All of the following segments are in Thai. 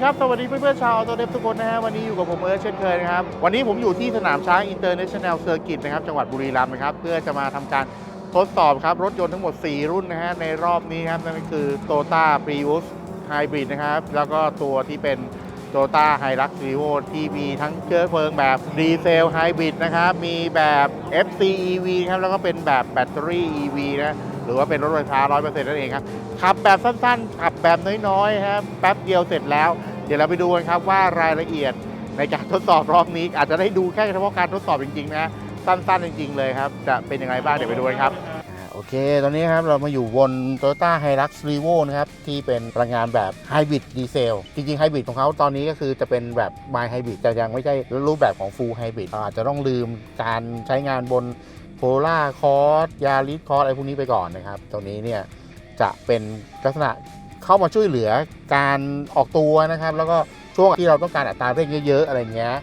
ีครับ สวัสดีเพื่อนๆชาวออโตเดฟทุกคนนะฮะ วันนี้อยู่กับผมเอิร์ธเช่นเคยนะครับ วันนี้ผมอยู่ที่สนามช้างอินเตอร์เนชั่นแนลเซอร์กิตนะครับ จังหวัดบุรีรัมย์นะครับ เพื่อจะมาทำการทดสอบครับ รถยนต์ทั้งหมด 4 รุ่นนะฮะ ในรอบนี้ครับ นั่นก็คือ t o y o t a Prius Hybrid นะครับ แล้วก็ตัวที่เป็น t o y o t a Hilux Revo ที่มีทั้งเชื้อเพลิงแบบดีเซลไฮบริดนะครับ มีแบบ FCEV ครับ แล้วก็เป็นแบบแบตเตอรี่ EV นะหรือว่าเป็นรถไฟฟ้า 100%นั่นเองครับขับแบบสั้นๆขับแบบน้อยๆครับแป๊บเดียวเสร็จแล้ว ดี๋ยวเราไปดูกันครับว่ารายละเอียดในการทดสอบรอบนี้ อาจจะได้ดูแค่เฉพาะการทดสอบจริงๆนะสั้นๆจริง ๆ เลยครับ จะเป็นยังไงบ้างเดี๋ยวไปดูกันครับโอเค ตอนนี้ครับเรามาอยู่บน Toyota Hilux Revo นะครับ ที่เป็นพลังงานแบบไฮบริดดีเซล จริงๆไฮบริดของเขาตอนนี้ก็คือจะเป็นแบบ My Hybrid แต่ยังไม่ใช่รูปแบบของ Full Hybrid อาจจะต้องลืมการใช้งานบนโพล่าคอร์สยาริสคอร์สอะไรพวกนี้ไปก่อนนะครับ ตรงนี้เนี่ยจะเป็นลักษณะ เข้ามาช่วยเหลือการออกตัวนะครับ แล้วก็ช่วงที่เราต้องการอัตราเร่งเยอะๆอะไรเงี้ย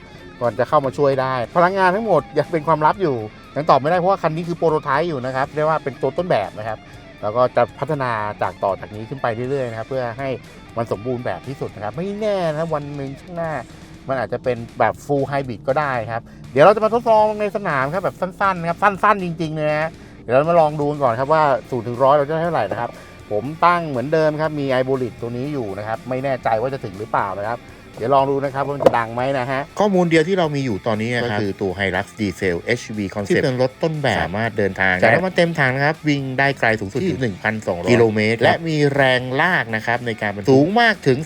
ก่อนจะเข้ามาช่วยได้ พลังงานทั้งหมดยังเป็นความลับอยู่ยังตอบไม่ได้เพราะว่าคันนี้คือโปรโตไทป์อยู่นะครับเรียกว่าเป็นตัวต้นแบบนะครับ แล้วก็จะพัฒนาจากต่อจากนี้ขึ้นไปเรื่อยๆนะครับเพื่อให้มันสมบูรณ์แบบที่สุดนะครับ ไม่แน่นะวันหนึ่งข้างหน้า มันอาจจะเป็นแบบ full hybrid ก็ได้ครับ เดี๋ยวเราจะมาทดลองในสนามครับแบบสั้นๆนะครับสั้น ๆ จริงๆเลยนะเดี๋ยวเรามาลองดูกันก่อนครับว่า0ถึงร้อยเราจะได้เท่าไหร่นะครับ ผมตั้งเหมือนเดิมครับ มีไอโบลิตตัวนี้อยู่นะครับ ไม่แน่ใจว่าจะถึงหรือเปล่านะครับ เดี๋ยวลองดูนะครับว่ามันจะดังไหมนะฮะ ข้อมูลเดียวที่เรามีอยู่ตอนนี้ก็ก็คือคือตัว Hilux Diesel HV Concept ที่เป็นรถต้นแบบสามารถเดินทางใช่จ่ายน้ำมันเต็มถังนะครับ วิ่งได้ไกลสูงสุดที่ 1,200 กิโลเมตร และมีแรงลากนะครับในการบรรทุกสูงมากถึง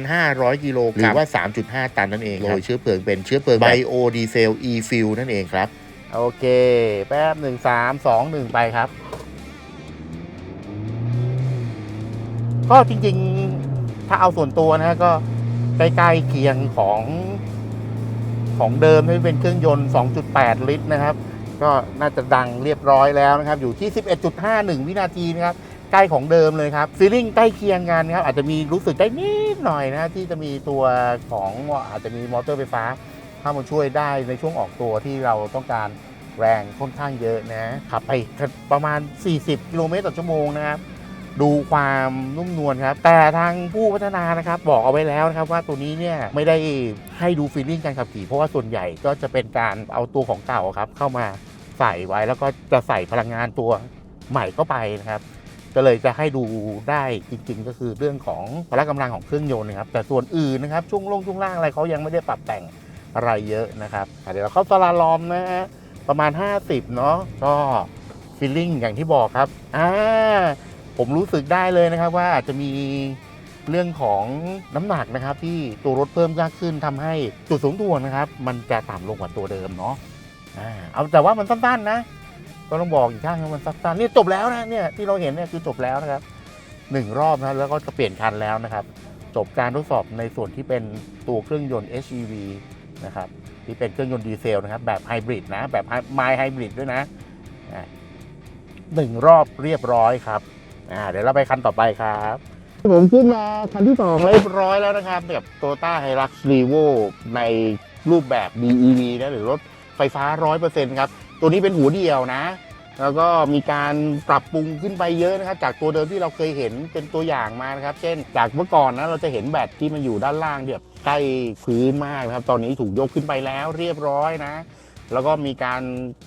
3,500 กิโลกรัมหรือว่า 3.5 ตันนั่นเองโดยเชื้อเพลิงเป็นเชื้อเพลิง Bio Diesel E-Fuel นั่นเองครับโอเค แป๊บหนึ่งสามสองหนึ่งไปครับ ก็จริงๆ ถ้าเอาส่วนตัวนะ ก็ใกล้ๆเคียงของของเดิมที่เป็นเครื่องยนต์ 2.8 ลิตรนะครับ ก็น่าจะดังเรียบร้อยแล้วนะครับ อยู่ที่ 11.51 วินาทีนะครับ ใกล้ของเดิมเลยครับฟีลลิ่งใกล้เคียงกันครับ อาจจะมีรู้สึกได้นิดหน่อยนะที่จะมีตัวของอาจจะมีมอเตอร์ไฟฟ้าเข้ามาช่วยได้ในช่วงออกตัวที่เราต้องการแรงค่อนข้างเยอะนะขับไปประมาณ 40 กิโลเมตรต่อชั่วโมงนะครับ ดูความนุ่มนวลครับ แต่ทางผู้พัฒนานะครับบอกเอาไว้แล้วนะครับว่าตัวนี้เนี่ยไม่ได้ให้ดูฟีลลิ่งการขับขี่เพราะว่าส่วนใหญ่ก็จะเป็นการเอาตัวของเก่าครับเข้ามาใส่ไว้แล้วก็จะใส่พลังงานตัวใหม่เข้าไปนะครับก็เลยจะให้ดูได้จริง ๆ ก็คือเรื่องของพละกำลังของเครื่องยนต์นะครับ แต่ส่วนอื่นนะครับช่วงลงช่วงล่างอะไรเขายังไม่ได้ปรับแต่งอะไรเยอะนะครับเดี๋ยวเราเข้าสลาลอมนะฮะประมาณ 50 เนาะก็ฟีลลิ่งอย่างที่บอกครับอ่า ผมรู้สึกได้เลยนะครับว่าอาจจะมีเรื่องของน้ำหนักนะครับ ที่ตัวรถเพิ่มมากขึ้นทำให้จุดสูงถ่วนะครับ มันจะต่ำลงกว่าตัวเดิมเนาะเอาแต่ว่ามันสั้นๆนะ ก็ต้องบอกอีกข้างว่ามันสั้นๆนี่จบแล้วนะเนี่ยที่เราเห็นเนี่ยคือจบแล้วนะครับหนึ่งรอบนะแล้วก็จะเปลี่ยนคันแล้วนะครับ จบการทดสอบในส่วนที่เป็นตัวเครื่องยนต์ HEV นะครับที่เป็นเครื่องยนต์ดีเซลนะครับ แบบไฮบริดนะ แบบไมล์ไฮบริดด้วยนะหนึ่งรอบเรียบร้อยครับ อ่าเดี๋ยวเราไปคันต่อไปครับผมขึ้นมาคันที่สองเรียบร้อยแล้วนะครับแบบ Toyota Hilux Revo ในรูปแบบ BEV นะหรือรถไฟฟ้า 100%ครับ ตัวนี้เป็นหัวเดียวนะ แล้วก็มีการปรับปรุงขึ้นไปเยอะนะครับ จากตัวเดิมที่เราเคยเห็นเป็นตัวอย่างมานะครับ เช่น จากเมื่อก่อนนะเราจะเห็นแบตที่มันอยู่ด้านล่างแบบใกล้พื้นมากนะครับ ตอนนี้ถูกยกขึ้นไปแล้วเรียบร้อยนะ แล้วก็มีการ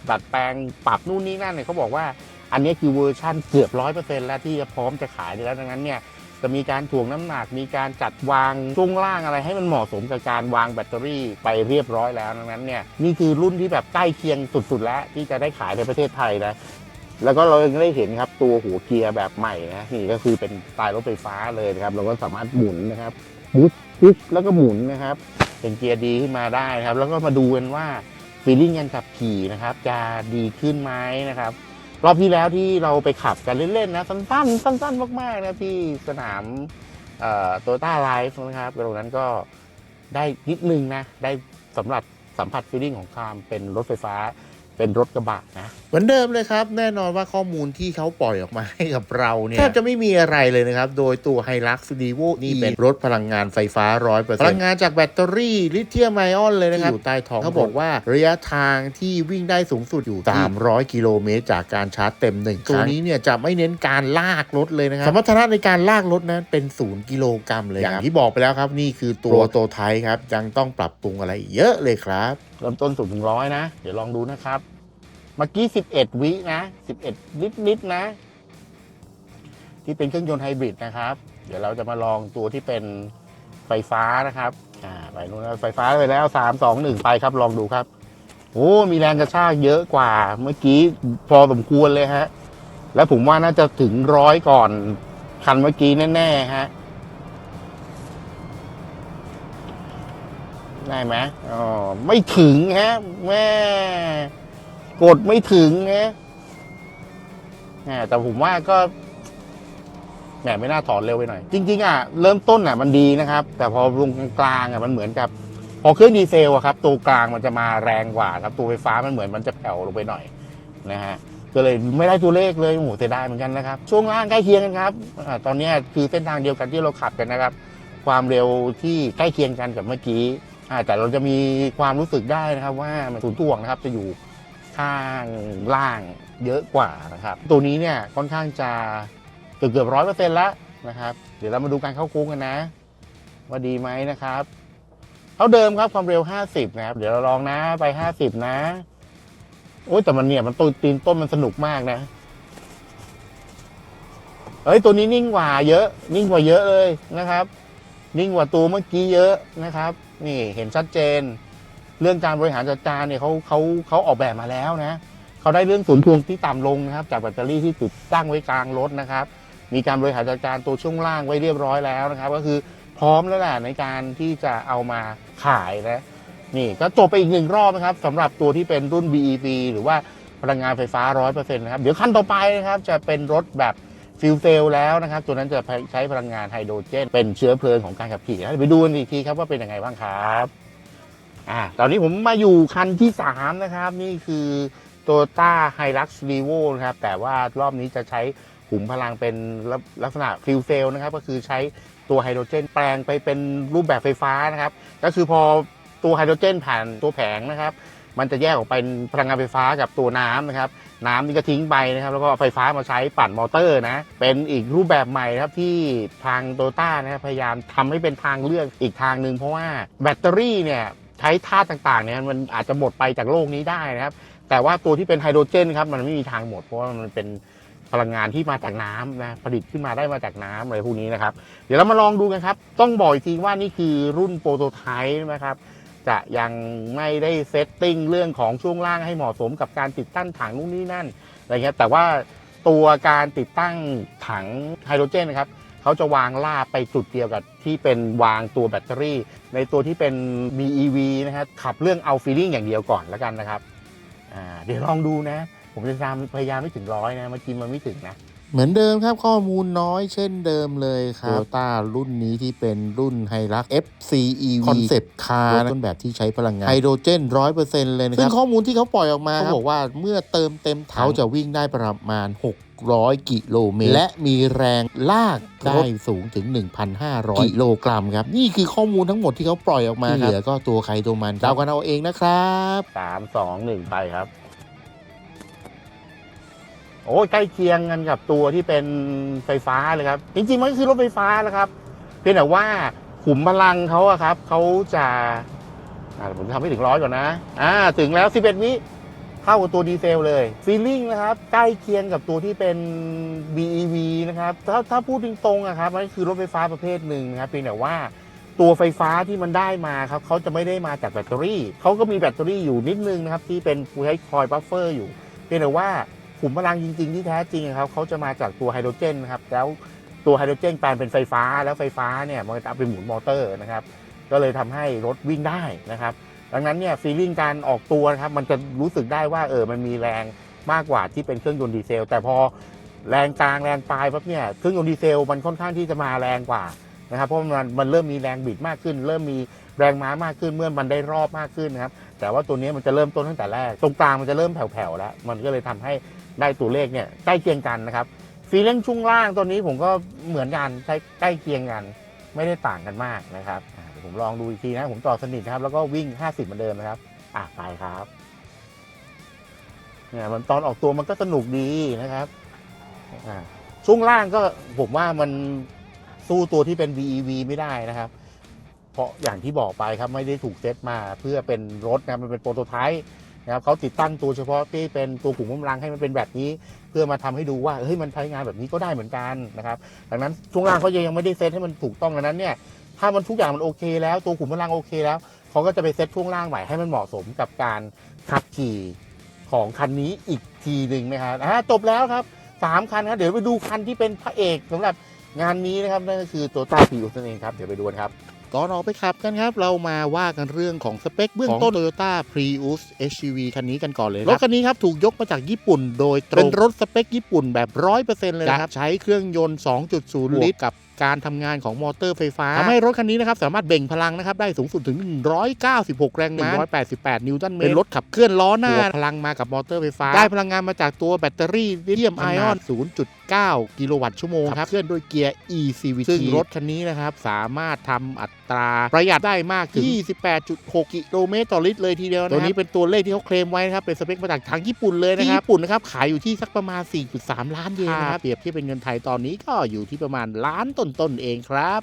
ดัดแปลงปรับนู่นนี่นั่นเนี่ยเขาบอกว่า อันนี้คือเวอร์ชั่นเกือบร้อยเปอร์เซ็นต์แล้วที่จะพร้อมจะขายแล้วดังนั้นเนี่ยจะมีการถ่วงน้ำหนัก มีการจัดวางช่วงล่างอะไรให้มันเหมาะสมกับการวางแบตเตอรี่ไปเรียบร้อยแล้วดังนั้นเนี่ยนี่คือรุ่นที่แบบใกล้เคียงสุด ๆ แล้วที่จะได้ขายในประเทศไทยนะแล้วก็เรายังได้เห็นครับตัวหัวเกียร์แบบใหม่นะนี่ก็คือเป็นสไตล์รถไฟฟ้าเลยนะครับ เราก็สามารถหมุนนะครับปุ๊บปุ๊บแล้วก็หมุนนะครับ เป็นเกียร์ดีขึ้นมาได้ครับ แล้วก็มาดูกันว่าฟีลลิ่งการขับขี่นะครับ จะดีขึ้นไหมนะครับ รอบที่แล้วที่เราไปขับกันเล่นๆนะสั้นๆสั้นๆมากๆนะที่สนามโตโยต้าไลฟ์นะครับตรงนั้นก็ได้นิดนึงนะ ได้สำหรับสัมผัสฟีลลิ่งของความเป็นรถไฟฟ้า เป็นรถกระบะนะ เหมือนเดิมเลยครับ แน่นอนว่าข้อมูลที่เขาปล่อยออกมาให้กับเราเนี่ยแทบจะไม่มีอะไรเลยนะครับ โดยตัว h i l u x d e v o นี่เป็นรถพลังงานไฟฟ้า100%พลังงานจากแบตเตอรี่ลิเธียมไอออนเลยนะครับที่อยู่ใต้ท้องเขาบอกว่าระยะทางที่วิ่งได้สูงสุดอยู่ 300 กิโลเมตร จากการชาร์จเต็มหนึ่งครั้งตัวนี้เนี่ยจะไม่เน้นการลากรถเลยนะครับสมรรถนะในการลากรถนั้นเป็น0กิโลกรัมเลยอย่างที่บอกไปแล้วครับนี่คือตัวโตไทยครับยังต้องปรับปรุงอะไรอีกเยอะเลยครับ เริ่มต้นสูงถึงร้อยนะ เดี๋ยวลองดูนะครับ เมื่อกี้ 11 วินะ 11นิดนิดนะ ที่เป็นเครื่องยนต์ไฮบริดนะครับ เดี๋ยวเราจะมาลองตัวที่เป็นไฟฟ้านะครับอ่าไปนู่นแล้วไฟฟ้าไปแล้ว 3 2 1 ไปครับ ลองดูครับ โอ้ มีแรงกระชากเยอะกว่า เมื่อกี้พอสมควรเลยฮะ แล้วผมว่าน่าจะถึงร้อยก่อนคันเมื่อกี้แน่ๆฮะ ได้ไหมอ๋อไม่ถึงฮะแม่กดไม่ถึงฮะแหมแต่ผมว่าก็แหมไม่น่าถอนเร็วไปหน่อย จริง ๆ อะ เริ่มต้นอะมันดีนะครับ แต่พอลงกลางอะมันเหมือนกับ พอเครื่องดีเซลอะครับ ตัวกลางมันจะมาแรงกว่าครับ ตัวไฟฟ้ามันเหมือนมันจะแผ่วลงไปหน่อยนะฮะก็เลยไม่ได้ตัวเลขเลยโอ้โหเสียดายเหมือนกันนะครับ ช่วงล่างใกล้เคียงกันครับอตอนนี้คือเส้นทางเดียวกันที่เราขับกันนะครับ ความเร็วที่ใกล้เคียงกันกับเมื่อกี้ แต่เราจะมีความรู้สึกได้นะครับว่ามันศูนย์ถ่วงนะครับจะอยู่ข้างล่างเยอะกว่านะครับ ตัวนี้เนี่ยค่อนข้างจะเกือบเกือบร้อยเปอร์เซ็นต์แล้วนะครับ เดี๋ยวเรามาดูการเข้าโค้งกันนะ ว่าดีไหมนะครับเท่าเดิมครับความเร็ว 50 นะครับ เดี๋ยวเราลองนะไป 50 นะโอ้ยแต่มันเนี่ยมันต้นตีนต้นมันสนุกมากนะเอ้ยตัวนี้นิ่งกว่าเยอะ นิ่งกว่าเยอะเลยนะครับ นิ่งกว่าตัวเมื่อกี้เยอะนะครับ นี่เห็นชัดเจน เรื่องการบริหารจัดการเนี่ยเขาเขาเขาออกแบบมาแล้วนะเขาได้เรื่องศูนย์ทวงที่ต่ำลงนะครับ จากแบตเตอรี่ที่ติดตั้งไว้กลางรถนะครับ มีการบริหารจัดการตัวช่วงล่างไว้เรียบร้อยแล้วนะครับ ก็คือพร้อมแล้วแหละในการที่จะเอามาขายนะนี่ก็จบไปอีกหนึ่งรอบนะครับสำหรับตัวที่เป็นรุ่น BEV หรือว่าพลังงานไฟฟ้า 100%นะครับ เดี๋ยวขั้นต่อไปนะครับจะเป็นรถแบบ ฟิลเซลแล้วนะครับ ตัวนั้นจะใช้พลังงานไฮโดรเจน เป็นเชื้อเพลิงของการขับขี่ไปดูกันอีกทีครับว่าเป็นยังไงบ้างครับอ่าตอนนี้ผมมาอยู่คันที่ 3 นะครับ นี่คือ Toyota Hilux Revo นะครับ แต่ว่ารอบนี้จะใช้ขุมพลังเป็นลักษณะฟิลเซลนะครับ ก็คือใช้ตัวไฮโดรเจน แปลงไปเป็นรูปแบบไฟฟ้านะครับ ก็คือพอตัวไฮโดรเจนผ่านตัวแผงนะครับ มันจะแยกออกเป็นพลังงานไฟฟ้ากับตัวน้ำนะครับ น้ำนี่ก็ทิ้งไปนะครับ แล้วก็เอาไฟฟ้ามาใช้ปั่นมอเตอร์นะ เป็นอีกรูปแบบใหม่ครับที่ทางโตต้านะครับพยายามทำให้เป็นทางเลือกอีกทางหนึ่งเพราะว่าแบตเตอรี่เนี่ยใช้ธาตุต่างๆเนี่ยมันอาจจะหมดไปจากโลกนี้ได้นะครับ แต่ว่าตัวที่เป็นไฮโดรเจนครับมันไม่มีทางหมดเพราะว่ามันเป็นพลังงานที่มาจากน้ำนะผลิตขึ้นมาได้มาจากน้ำอะไรพวกนี้นะครับ เดี๋ยวเรามาลองดูกันครับ ต้องบอกอีกทีว่านี่คือรุ่นโปรโตไทป์นะครับ จะยังไม่ได้เซตติ้งเรื่องของช่วงล่างให้เหมาะสมกับการติดตั้งถังนู่นนี่นั่นอะไรเงี้ยแต่ว่าตัวการติดตั้งถังไฮโดรเจนนะครับเขาจะวางล่าไปจุดเดียวกับที่เป็นวางตัวแบตเตอรี่ ในตัวที่เป็น BEV นะครับขับเรื่องเอาฟีลิ่งอย่างเดียวก่อนแล้วกันนะครับเดี๋ยวลองดูนะ ผมจะพยายามไม่ถึงร้อยนะเมื่อกี้มันไม่ถึงนะ เหมือนเดิมครับข้อมูลน้อยเช่นเดิมเลยครับโตต้ารุ่นนี้ที่เป็นรุ่นไฮรัก FCEV คอนเซปต์คาร์ต้นแบบที่ใช้พลังงานไฮโดรเจนร้อยเปอร์เซ็นต์เลยนะครับซึ่งข้อมูลที่เขาปล่อยออกมาเขาบอกว่าเมื่อเติมเต็มถังเขาจะวิ่งได้ประมาณ 600 กิโลเมตร และมีแรงลากได้สูงถึง 1,500 กิโลกรัมครับ นี่คือข้อมูลทั้งหมดที่เขาปล่อยออกมาที่เหลือก็ตัวใครตัวมันเดากันเอาเองนะครับสามสองหนึ่งไปครับ โอ้ยใกล้เคียงกันกับตัวที่เป็นไฟฟ้าเลยครับ จริงๆมันก็คือรถไฟฟ้าแหล้วครับ เพียงแต่ว่าขุมพลังเขาอะครับเขาจะผมทำให้ถึงร้อยก่อนนะอ่าถึงแล้ว 11 วิเข้ากับตัวดีเซลเลยฟีลลิ่งนะครับ ใกล้เคียงกับตัวที่เป็น BEV นะครับ ถ้าถ้าพูดตรงๆอะครับมันคือรถไฟฟ้าประเภทหนึ่งนะครับเพียงแต่ว่าตัวไฟฟ้าที่มันได้มาครับเขาจะไม่ได้มาจากแบตเตอรี่เขาก็มีแบตเตอรี่อยู่นิดนึงนะครับ ที่เป็นใช้คอยบัฟเฟอร์อยู่เพียงแต่ว่า ขุมพลังจริง ๆ ที่แท้จริงครับเขาจะมาจากตัวไฮโดรเจนนะครับแล้วตัวไฮโดรเจนแปลงเป็นไฟฟ้าแล้วไฟฟ้าเนี่ยมันจะเอาไปหมุนมอเตอร์นะครับ ก็เลยทำให้รถวิ่งได้นะครับ ดังนั้นเนี่ยฟีลิ่งการออกตัวนะครับมันจะรู้สึกได้ว่าเออมันมีแรงมากกว่าที่เป็นเครื่องยนต์ดีเซล แต่พอแรงกลางแรงปลายปั๊บเนี่ยเครื่องยนต์ดีเซลมันค่อนข้างที่จะมาแรงกว่านะครับเพราะมันมันเริ่มมีแรงบิดมากขึ้น เริ่มมีแรงม้ามากขึ้นเมื่อมันได้รอบมากขึ้นนะครับแต่ว่าตัวนี้มันจะเริ่มต้นตั้งแต่แรก ตรงกลางมันจะเริ่มแผ่วๆแล้ว มันก็เลยทำให้ ได้ตัวเลขเนี่ยใกล้เคียงกันนะครับฟีลลิ่งช่วงล่างตัวนี้ผมก็เหมือนกันใช้ใกล้เคียงกัน ไม่ได้ต่างกันมากนะครับเดี๋ยวผมลองดูอีกทีนะผมต่อสนิทนะครับ แล้วก็วิ่ง 50เหมือนเดิมนะครับ อะไปครับเนี่ยมันตอนออกตัวมันก็สนุกดีนะครับอ่าช่วงล่างก็ผมว่ามันสู้ตัวที่เป็น VEV ไม่ได้นะครับ เพราะอย่างที่บอกไปครับไม่ได้ถูกเซตมาเพื่อเป็นรถนะมันเป็นโปรโตไทป์ นะครับเขาติดตั้งตัวเฉพาะที่เป็นตัวขุมกำลังให้มันเป็นแบบนี้ เพื่อมาทำให้ดูว่าเฮ้ยมันใช้งานแบบนี้ก็ได้เหมือนกันนะครับดังนั้นช่วงล่างเขายังไม่ได้เซตให้มันถูกต้องดังนั้นเนี่ยถ้ามันทุกอย่างมันโอเค แล้วตัวขุมพลังโอเคแล้วเขาก็จะไปเซตช่วงล่างใหม่ให้มันเหมาะสมกับการขับขี่ของคันนี้อีกทีหนึ่งนะครับอ่าจบแล้วครับสามคันครับเดี๋ยวไปดูคันที่เป็นพระเอกสำหรับงานนี้นะครับนั่นก็คือตัวต้าพีอุสนั่นเองครับเดี๋ยวไปดูกันครับ ก่อนออกไปขับกันครับ เรามาว่ากันเรื่องของสเปคเบื้องต้น Toyota Prius HEV คันนี้กันก่อนเลยรถคันนี้ครับ ถูกยกมาจากญี่ปุ่นโดยตรงเป็นรถสเปคญี่ปุ่นแบบ 100%เลยนะครับ ใช้เครื่องยนต์ 2.0 ลิตรกับการทำงานของมอเตอร์ไฟฟ้าทำให้รถคันนี้นะครับ สามารถเบ่งพลังนะครับ ได้สูงสุดถึง 196 แรงม้า 188 นิวตันเมตร เป็นรถขับเคลื่อนล้อหน้า พลังมากับมอเตอร์ไฟฟ้า ได้พลังงานมาจากตัวแบตเตอรี่ลิเธียมไอออน 0.9กิโลวัตต์ชั่วโมงครับเคลื่อนด้วยเกียร์ eCVT ซึ่งรถคันนี้นะครับ สามารถทำอัตราประหยัดได้มากถึง 28.6 กิโลเมตรต่อลิตรเลยทีเดียวนะครับตัวนี้เป็นตัวเลขที่เขาเคลมไว้นะครับ เป็นสเปคมาจากทางญี่ปุ่นเลยนะครับ ญี่ปุ่นนะครับ ขายอยู่ที่สักประมาณ 4.3 ล้านเยนนะครับเปรียบเทียบเป็นเงินไทยตอนนี้ก็อยู่ที่ประมาณล้านต้นๆเองครับ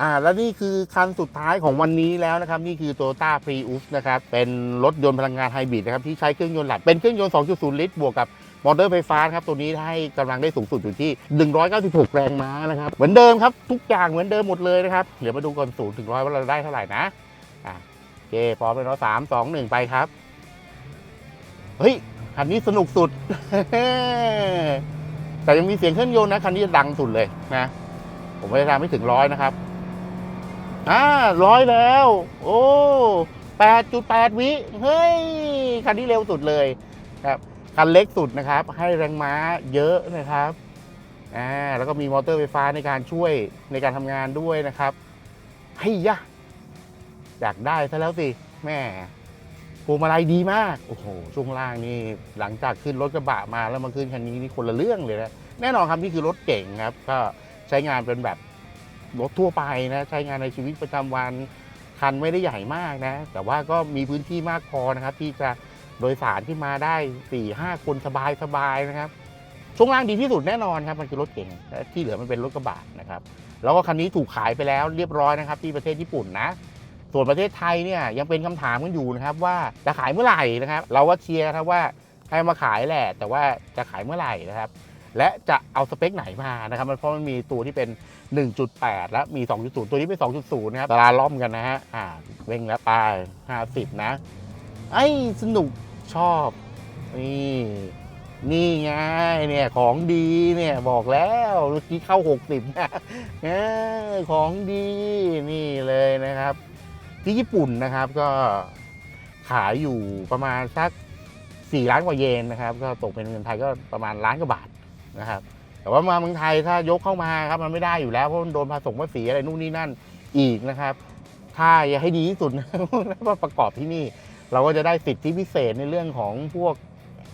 อ่าแล้วนี่คือคันสุดท้ายของวันนี้แล้วนะครับ นี่คือ Toyota Prius นะครับ เป็นรถยนต์พลังงานไฮบริดนะครับ ที่ใช้เครื่องยนต์หลักเป็นเครื่องยนต์ 2.0 ลิตร บวกกับ มอเตอร์ไฟฟ้าครับตัวนี้ให้กำลังได้สูงสุดอยู่ที่ 196 แรงม้านะครับ เหมือนเดิมครับทุกอย่างเหมือนเดิมหมดเลยนะครับเดี๋ยวมาดูก่อนศูนย์ถึงร้อยว่าเราได้เท่าไหร่นะอะโอเคพร้อมเลยเนาะสามสองหนึ่งไปครับ เฮ้ยคันนี้สนุกสุด แต่ยังมีเสียงเครื่องยนต์นะคันนี้ดังสุดเลยนะ ผมพยายามไม่ถึงร้อยนะครับอ่าร้อยแล้ว โอ้แปดจุดแปดวิ เฮ้ย คันนี้เร็วสุดเลยครับ คันเล็กสุดนะครับ ให้แรงม้าเยอะนะครับอ่าแล้วก็มีมอเตอร์ไฟฟ้าในการช่วยในการทำงานด้วยนะครับเฮ้ยยะอยากได้ซะแล้วสิแม่พวงมาลัยดีมาก โอ้โห ช่วงล่างนี่หลังจากขึ้นรถกระบะมาแล้วมาขึ้นคันนี้นี่คนละเรื่องเลยนะ แน่นอนครับนี่คือรถเก่งครับ ก็ใช้งานเป็นแบบรถทั่วไปนะ ใช้งานในชีวิตประจำวัน คันไม่ได้ใหญ่มากนะ แต่ว่าก็มีพื้นที่มากพอนะครับ ที่จะ โดยสารที่มาได้4ี่ห้าคนสบายสบายๆนะครับ ช่วงล่างดีที่สุดแน่นอนครับมันคือรถเก่งและที่เหลือมันเป็นรถกระบะนะครับ แล้วก็คันนี้ถูกขายไปแล้วเรียบร้อยนะครับ ที่ประเทศญี่ปุ่นนะ ส่วนประเทศไทยเนี่ยยังเป็นคำถามกันอยู่นะครับ ว่าจะขายเมื่อไหร่นะครับ เราก็เชียร์ครับว่าให้มาขายแหละ แต่ว่าจะขายเมื่อไหร่นะครับ และจะเอาสเปคไหนมานะครับเพราะมันมีตัวที่เป็น 1.8 และมี 2.0 ตัวนี้เป็น 2.0 นะครับตาราล่อมกันนะฮะอ่าเร่งแล้วไป50 นะ ไอ้สนุกชอบ นี่นี่ไงเนี่ยของดีเนี่ยบอกแล้วเมื่อกี้เข้า 60นะเออของดีนี่เลยนะครับ ที่ญี่ปุ่นนะครับก็ขายอยู่ประมาณสัก 4 ล้านกว่าเยนนะครับ ก็ตกเป็นเงินไทยก็ประมาณล้านกว่าบาทนะครับ แต่ว่ามาเมืองไทยถ้ายกเข้ามาครับมันไม่ได้อยู่แล้วเพราะมันโดนภาษีภาษีอะไรนู่นนี่นั่นอีกนะครับ ถ้าอยากให้ดีที่สุดนะว่าประกอบที่นี่ เราก็จะได้สิทธิพิเศษในเรื่องของพวก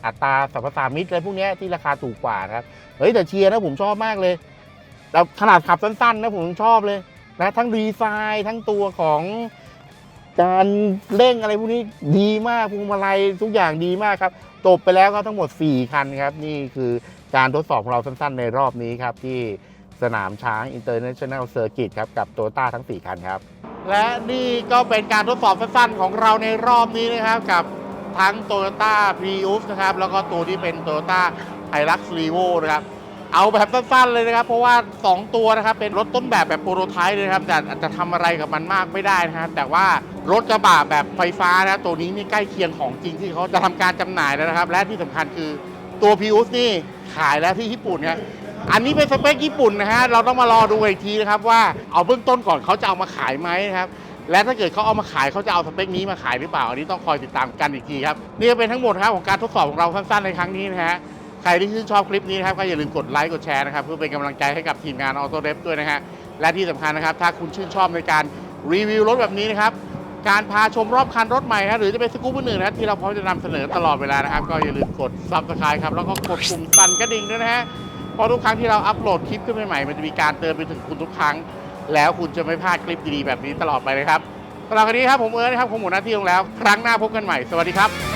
อัตราสรรพสามิตอะไรพวกนี้ที่ราคาถูกกว่านะครับ เฮ้ยแต่เชียร์นะผมชอบมากเลยแต่ขนาดขับสั้นๆนะผมชอบเลยนะทั้งดีไซน์ทั้งตัวของการเร่งอะไรพวกนี้ดีมากพวงมาลัยทุกอย่างดีมากครับจบไปแล้วครับทั้งหมด 4 คันครับ นี่คือการทดสอบของเราสั้นๆ ในรอบนี้ครับ ที่สนามช้าง International Circuit ครับ กับโตต้าทั้ง 4 คันครับ และนี่ก็เป็นการทดสอบสั้นๆของเราในรอบนี้นะครับกับทั้ง Toyota Prius นะครับแล้วก็ตัวที่เป็น Toyota Hilux Revo นะครับเอาแบบสั้นๆเลยนะครับ เพราะว่า 2 ตัวนะครับเป็นรถต้นแบบแบบโปรโตไทป์เลยนะครับแต่อาจจะทำอะไรกับมันมากไม่ได้นะครับแต่ว่ารถกระบะแบบไฟฟ้านะตัวนี้นี่ใกล้เคียงของจริงที่เขาจะทำการจำหน่ายแล้วนะครับ และที่สำคัญคือตัว Prius นี่ขายแล้วที่ญี่ปุ่นครับ อันนี้เป็นสเปคญี่ปุ่นนะฮะ เราต้องมารอดูอีกทีนะครับว่าเอาเบื้องต้นก่อนเขาจะเอามาขายไหมนะครับ และถ้าเกิดเขาเอามาขายเขาจะเอาสเปคนี้มาขายหรือเปล่า อันนี้ต้องคอยติดตามกันอีกทีครับ นี่เป็นทั้งหมดครับของการทดสอบของเราสั้นๆในครั้งนี้นะฮะ ใครที่ชื่นชอบคลิปนี้นะครับก็อย่าลืมกดไลค์กดแชร์นะครับเพื่อเป็นกำลังใจให้กับทีมงานออโต้เดฟด้วยนะฮะ และที่สำคัญนะครับถ้าคุณชื่นชอบในการรีวิวรถแบบนี้นะครับการพาชมรอบคันรถใหม่นะหรือจะเป็นสกู๊ปอื่นนะที่เราพร้อมจะนำเสนอตลอดเวลานะครับ ก็อย่าลืมกด subscribe ครับ แล้วก็กดปุ่มสั่นกระดิ่งด้วยนะฮะ เพราะทุกครั้งที่เราอัปโหลดคลิปขึ้นใหม่ๆมันจะมีการเตือนไปถึงคุณทุกครั้ง แล้วคุณจะไม่พลาดคลิปดีๆแบบนี้ตลอดไปเลยครับสำหรับวันนี้ครับผมเอิร์ธนะครับผมหมดหน้าที่ลงแล้ว ครั้งหน้าพบกันใหม่ สวัสดีครับ